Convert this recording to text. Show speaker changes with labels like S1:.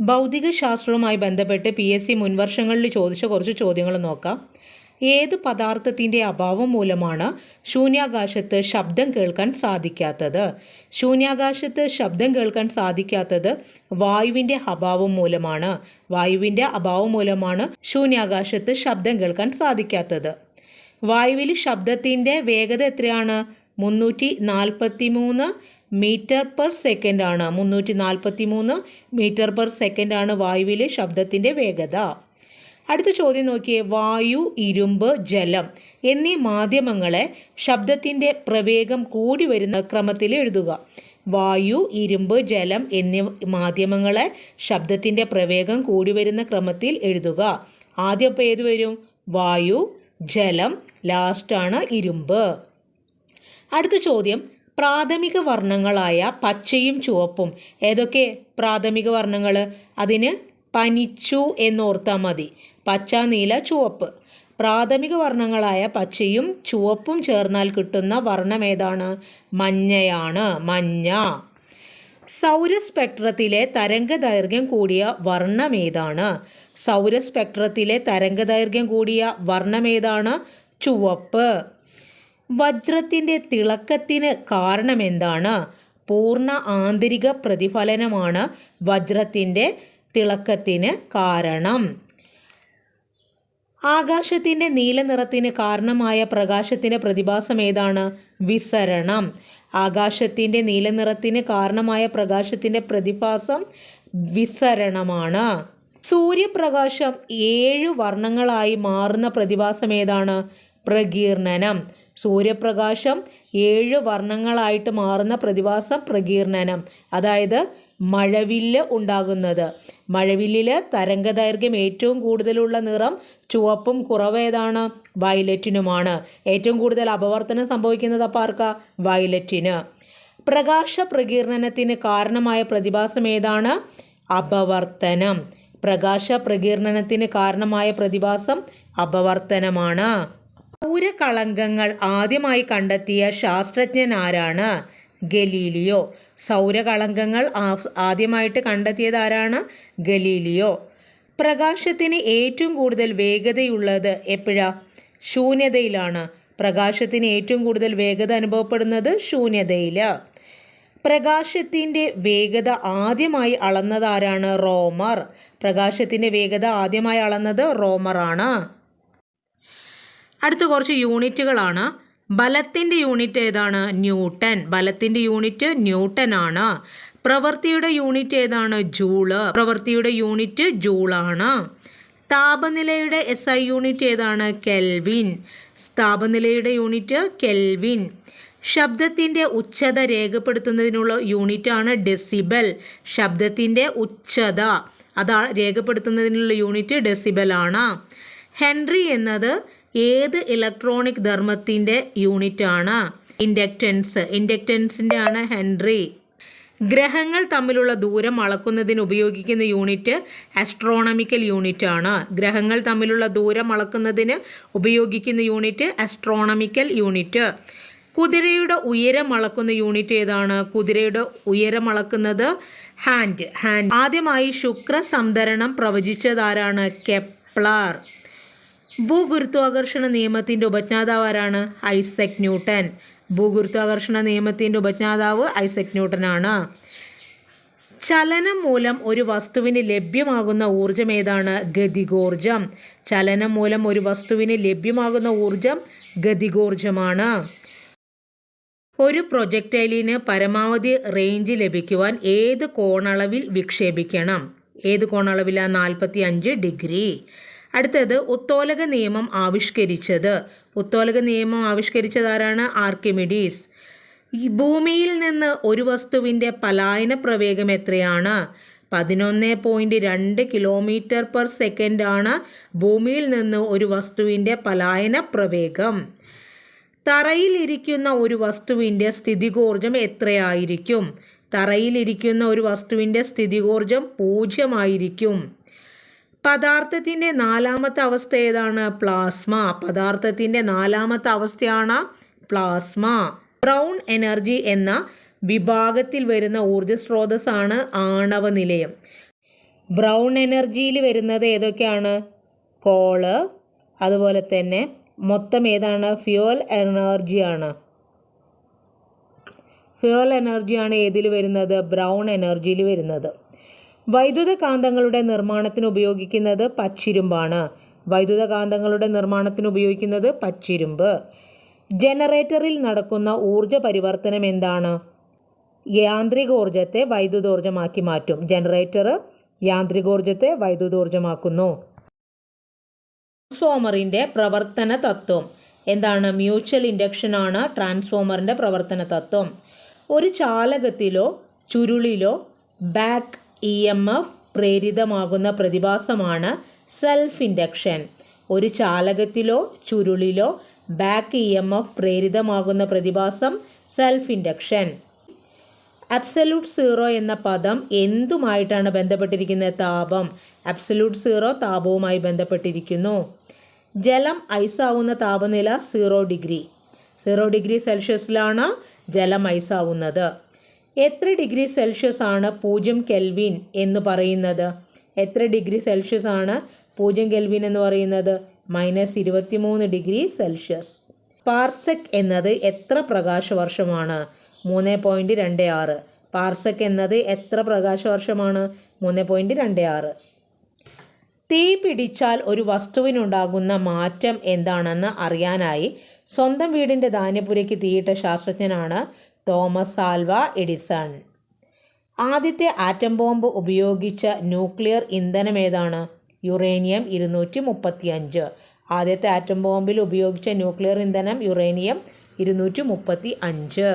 S1: ഭൗതികശാസ്ത്രവുമായി ബന്ധപ്പെട്ട് P S C മുൻവർഷങ്ങളിൽ ചോദിച്ച കുറച്ച് ചോദ്യങ്ങൾ നോക്കാം. ഏത് പദാർത്ഥത്തിന്റെ അഭാവം മൂലമാണ് ശൂന്യാകാശത്ത് ശബ്ദം കേൾക്കാൻ സാധിക്കാത്തത്? ശൂന്യാകാശത്ത് ശബ്ദം കേൾക്കാൻ സാധിക്കാത്തത് വായുവിന്റെ അഭാവം മൂലമാണ്. വായുവിന്റെ അഭാവം മൂലമാണ് ശൂന്യാകാശത്ത് ശബ്ദം കേൾക്കാൻ സാധിക്കാത്തത്. വായുവിൽ ശബ്ദത്തിന്റെ വേഗത എത്രയാണ്? മുന്നൂറ്റി നാൽപ്പത്തി മൂന്ന് മീറ്റർ പെർ സെക്കൻഡ് ആണ്. മുന്നൂറ്റി നാൽപ്പത്തി മൂന്ന് മീറ്റർ പെർ സെക്കൻഡ് ആണ് വായുവിലെ ശബ്ദത്തിന്റെ വേഗത. അടുത്ത ചോദ്യം നോക്കിയേ. വായു ഇരുമ്പ് ജലം എന്നീ മാധ്യമങ്ങളെ ശബ്ദത്തിന്റെ പ്രവേഗം കൂടി വരുന്ന ക്രമത്തിൽ എഴുതുക. വായു ഇരുമ്പ് ജലം എന്നീ മാധ്യമങ്ങളെ ശബ്ദത്തിന്റെ പ്രവേഗം കൂടി വരുന്ന ക്രമത്തിൽ എഴുതുക. ആദ്യം അപ്പോൾ ഏത് വരും? വായു ജലം ലാസ്റ്റാണ് ഇരുമ്പ്. അടുത്ത ചോദ്യം. പ്രാഥമിക വർണങ്ങളായ പച്ചയും ചുവപ്പും. ഏതൊക്കെ പ്രാഥമിക വർണങ്ങൾ അതിന് പനിച്ചു എന്നോർത്താൽ മതി. പച്ച നീല ചുവപ്പ്. പ്രാഥമിക വർണങ്ങളായ പച്ചയും ചുവപ്പും ചേർന്നാൽ കിട്ടുന്ന വർണം ഏതാണ്? മഞ്ഞയാണ്. മഞ്ഞ. സൗരസ്പെക്ട്രത്തിലെ തരംഗദൈർഘ്യം കൂടിയ വർണം ഏതാണ്? സൗരസ്പെക്ട്രത്തിലെ തരംഗദൈർഘ്യം കൂടിയ വർണം ഏതാണ്? ചുവപ്പ്. വജ്രത്തിന്റെ തിളക്കത്തിന് കാരണമെന്താണ്? പൂർണ ആന്തരിക പ്രതിഫലനമാണ് വജ്രത്തിന്റെ തിളക്കത്തിന് കാരണം. ആകാശത്തിന്റെ നീല നിറത്തിന് കാരണമായ പ്രകാശത്തിന്റെ പ്രതിഭാസം ഏതാണ്? വിസരണം. ആകാശത്തിന്റെ നീല നിറത്തിന് കാരണമായ പ്രകാശത്തിന്റെ പ്രതിഭാസം വിസരണമാണ്. സൂര്യപ്രകാശം ഏഴ് വർണങ്ങളായി മാറുന്ന പ്രതിഭാസം ഏതാണ്? പ്രകീർണനം. സൂര്യപ്രകാശം ഏഴ് വർണങ്ങളായിട്ട് മാറുന്ന പ്രതിഭാസം പ്രകീർണനം. അതായത് മഴവില്ല് ഉണ്ടാകുന്നത്. മഴവില്ലിൽ തരംഗദൈർഘ്യം ഏറ്റവും കൂടുതലുള്ള നിറം ചുവപ്പും കുറവ് ഏതാണ് വയലറ്റിനുമാണ്. ഏറ്റവും കൂടുതൽ അപവർത്തനം സംഭവിക്കുന്നത് അപ്പോൾ ആർക്കാ? വയലറ്റിന്. പ്രകാശ പ്രകീർണനത്തിന് കാരണമായ പ്രതിഭാസം ഏതാണ്? അപവർത്തനം. പ്രകാശ പ്രകീർണനത്തിന് കാരണമായ പ്രതിഭാസം അപവർത്തനമാണ്. സൗരകളങ്കങ്ങൾ ആദ്യമായി കണ്ടെത്തിയ ശാസ്ത്രജ്ഞൻ ആരാണ് ഗലീലിയോ. സൗരകളങ്കങ്ങൾ ആദ്യമായിട്ട് കണ്ടെത്തിയത് ആരാണ്? ഗലീലിയോ. പ്രകാശത്തിന് ഏറ്റവും കൂടുതൽ വേഗതയുള്ളത് എപ്പോഴാ? ശൂന്യതയിലാണ്. പ്രകാശത്തിന് ഏറ്റവും കൂടുതൽ വേഗത അനുഭവപ്പെടുന്നത് ശൂന്യതയിൽ പ്രകാശത്തിന്റെ വേഗത ആദ്യമായി അളന്നതാരാണ് റോമർ. പ്രകാശത്തിന്റെ വേഗത ആദ്യമായി അളന്നത് റോമറാണ്. അടുത്ത കുറച്ച് യൂണിറ്റുകളാണ്. ബലത്തിന്റെ യൂണിറ്റ് ഏതാണ്? ന്യൂട്ടൺ ബലത്തിന്റെ യൂണിറ്റ് ന്യൂട്ടൺ ആണ്. പ്രവൃത്തിയുടെ യൂണിറ്റ് ഏതാണ്? ജൂൾ. പ്രവൃത്തിയുടെ യൂണിറ്റ് ജൂളാണ്. താപനിലയുടെ എസ് ഐ യൂണിറ്റ് ഏതാണ്? കെൽവിൻ. താപനിലയുടെ യൂണിറ്റ് കെൽവിൻ. ശബ്ദത്തിന്റെ ഉച്ചത രേഖപ്പെടുത്തുന്നതിനുള്ള യൂണിറ്റാണ് ഡെസിബൽ. ശബ്ദത്തിന്റെ ഉച്ചത അതാ രേഖപ്പെടുത്തുന്നതിനുള്ള യൂണിറ്റ് ഡെസിബൽ ആണ്. ഹെൻറി എന്നത് ഏത് ഇലക്ട്രോണിക് ധർമ്മത്തിന്റെ യൂണിറ്റാണ്? ഇൻഡക്റ്റൻസ്. ഇൻഡക്റ്റൻസിന്റെ ആണ് ഹെൻറി. ഗ്രഹങ്ങൾ തമ്മിലുള്ള ദൂരം അളക്കുന്നതിന് ഉപയോഗിക്കുന്ന യൂണിറ്റ് ആസ്ട്രോണമിക്കൽ യൂണിറ്റ് ആണ് ഗ്രഹങ്ങൾ തമ്മിലുള്ള ദൂരം അളക്കുന്നതിന് ഉപയോഗിക്കുന്ന യൂണിറ്റ് ആസ്ട്രോണമിക്കൽ യൂണിറ്റ്. കുതിരയുടെ ഉയരം അളക്കുന്ന യൂണിറ്റ് ഏതാണ്? കുതിരയുടെ ഉയരം അളക്കുന്നത് ഹാൻഡ് ഹാൻഡ് ആദ്യമായി ശുക്ര സംതരണം പ്രവചിച്ചതാരാണ് കെപ്ലർ. ഭൂഗുരുത്വാകർഷണ നിയമത്തിന്റെ ഉപജ്ഞാതാവ് ആരാണ്? Isaac Newton. ഭൂഗുരുത്വാകർഷണ നിയമത്തിന്റെ ഉപജ്ഞാതാവ് ഐസക് ന്യൂട്ടനാണ് ചലനം മൂലം ഒരു വസ്തുവിന് ലഭ്യമാകുന്ന ഊർജം ഏതാണ്? ഗതികോർജം ചലനം മൂലം ഒരു വസ്തുവിന് ലഭ്യമാകുന്ന ഊർജം ഗതികോർജമാണ് ഒരു പ്രൊജക്റ്റൈലിന് പരമാവധി റേഞ്ച് ലഭിക്കുവാൻ ഏത് കോണളവിൽ വിക്ഷേപിക്കണം? ഏത് കോണളവിലാണ് നാൽപ്പത്തി അഞ്ച് ഡിഗ്രി. അടുത്തത് ഉത്തോലക നിയമം ആവിഷ്കരിച്ചത്. ഉത്തോലക നിയമം ആവിഷ്കരിച്ചത് ആരാണ് ആർക്കിമിഡീസ്. ഈ ഭൂമിയിൽ നിന്ന് ഒരു വസ്തുവിന്റെ പലായന പ്രവേഗം എത്രയാണ്? പതിനൊന്ന് പോയിന്റ് രണ്ട് കിലോമീറ്റർ പെർ സെക്കൻഡ് ആണ് ഭൂമിയിൽ നിന്ന് ഒരു വസ്തുവിന്റെ പലായന പ്രവേഗം. തറയിലിരിക്കുന്ന ഒരു വസ്തുവിന്റെ സ്ഥിതികോർജം എത്രയായിരിക്കും? തറയിലിരിക്കുന്ന ഒരു വസ്തുവിന്റെ സ്ഥിതികോർജം പൂജ്യമായിരിക്കും. പദാർത്ഥത്തിന്റെ നാലാമത്തെ അവസ്ഥ ഏതാണ്? പ്ലാസ്മ. പദാർത്ഥത്തിന്റെ നാലാമത്തെ അവസ്ഥയാണ് പ്ലാസ്മ. ബ്രൗൺ എനർജി എന്ന വിഭാഗത്തിൽ വരുന്ന ഊർജ സ്രോതസ്സാണ് ആണവ നിലയം ബ്രൗൺ എനർജിയിൽ വരുന്നത് ഏതൊക്കെയാണ്? കോൾ. അതുപോലെ തന്നെ മൊത്തം ഏതാണ്? ഫ്യൂവൽ എനർജിയാണ്. ഫ്യൂവൽ എനർജിയാണ് ഏതിൽ വരുന്നത്? ബ്രൗൺ എനർജിയിൽ വരുന്നത്. വൈദ്യുത കാന്തങ്ങളുടെ നിർമ്മാണത്തിന് ഉപയോഗിക്കുന്നത് പച്ചിരുമ്പാണ്. വൈദ്യുത കാന്തങ്ങളുടെ നിർമ്മാണത്തിന് ഉപയോഗിക്കുന്നത് പച്ചിരുമ്പ്. ജനറേറ്ററിൽ നടക്കുന്ന ഊർജ പരിവർത്തനം എന്താണ്? യാന്ത്രികോർജത്തെ വൈദ്യുതോർജമാക്കി മാറ്റും. ജനറേറ്റർ യാന്ത്രികോർജത്തെ വൈദ്യുതോർജമാക്കുന്നു. ട്രാൻസ്ഫോമറിന്റെ പ്രവർത്തന തത്വം എന്താണ്? മ്യൂച്വൽ ഇൻഡക്ഷൻ ആണ് ട്രാൻസ്ഫോമറിന്റെ പ്രവർത്തന തത്വം. ഒരു ചാലകത്തിലോ ചുരുളിലോ ബാക്ക് ഇ എം എഫ് പ്രേരിതമാകുന്ന പ്രതിഭാസമാണ് സെൽഫ് ഇൻഡക്ഷൻ ഒരു ചാലകത്തിലോ ചുരുളിലോ ബാക്ക് ഇ എം എഫ് പ്രേരിതമാകുന്ന പ്രതിഭാസം സെൽഫ് ഇൻഡക്ഷൻ അബ്സല്യൂട്ട് സീറോ എന്ന പദം എന്തുമായിട്ടാണ് ബന്ധപ്പെട്ടിരിക്കുന്നത്? താപം. അബ്സല്യൂട്ട് സീറോ താപവുമായി ബന്ധപ്പെട്ടിരിക്കുന്നു. ജലം ഐസാവുന്ന താപനില സീറോ ഡിഗ്രി. സീറോ ഡിഗ്രി സെൽഷ്യസിലാണ് ജലം ഐസാവുന്നത്. എത്ര ഡിഗ്രി സെൽഷ്യസ് ആണ് പൂജ്യം കെൽവിൻ എന്ന് പറയുന്നത്? എത്ര ഡിഗ്രി സെൽഷ്യസ് ആണ് പൂജ്യം കെൽവിൻ എന്ന് പറയുന്നത്? മൈനസ് ഇരുപത്തിമൂന്ന് ഡിഗ്രി സെൽഷ്യസ്. പാർസെക് എന്നത് എത്ര പ്രകാശവർഷമാണ്? മൂന്ന് പോയിന്റ് രണ്ട് ആറ്. പാർസെക് എന്നത് എത്ര പ്രകാശവർഷമാണ്? മൂന്ന് പോയിന്റ് രണ്ട് ആറ്. തീ പിടിച്ചാൽ ഒരു വസ്തുവിനുണ്ടാകുന്ന മാറ്റം എന്താണെന്ന് അറിയാനായി സ്വന്തം വീടിന്റെ ധാന്യപുരയ്ക്ക് തീയിട്ട ശാസ്ത്രജ്ഞനാണ് തോമസ് ആൽവ എഡിസൺ. ആദ്യത്തെ ആറ്റം ബോംബ് ഉപയോഗിച്ച ന്യൂക്ലിയർ ഇന്ധനം ഏതാണ്? യുറേനിയം ഇരുന്നൂറ്റി മുപ്പത്തി അഞ്ച് ആദ്യത്തെ ആറ്റം ബോംബിൽ ഉപയോഗിച്ച ന്യൂക്ലിയർ ഇന്ധനം യുറേനിയം ഇരുന്നൂറ്റി മുപ്പത്തി അഞ്ച്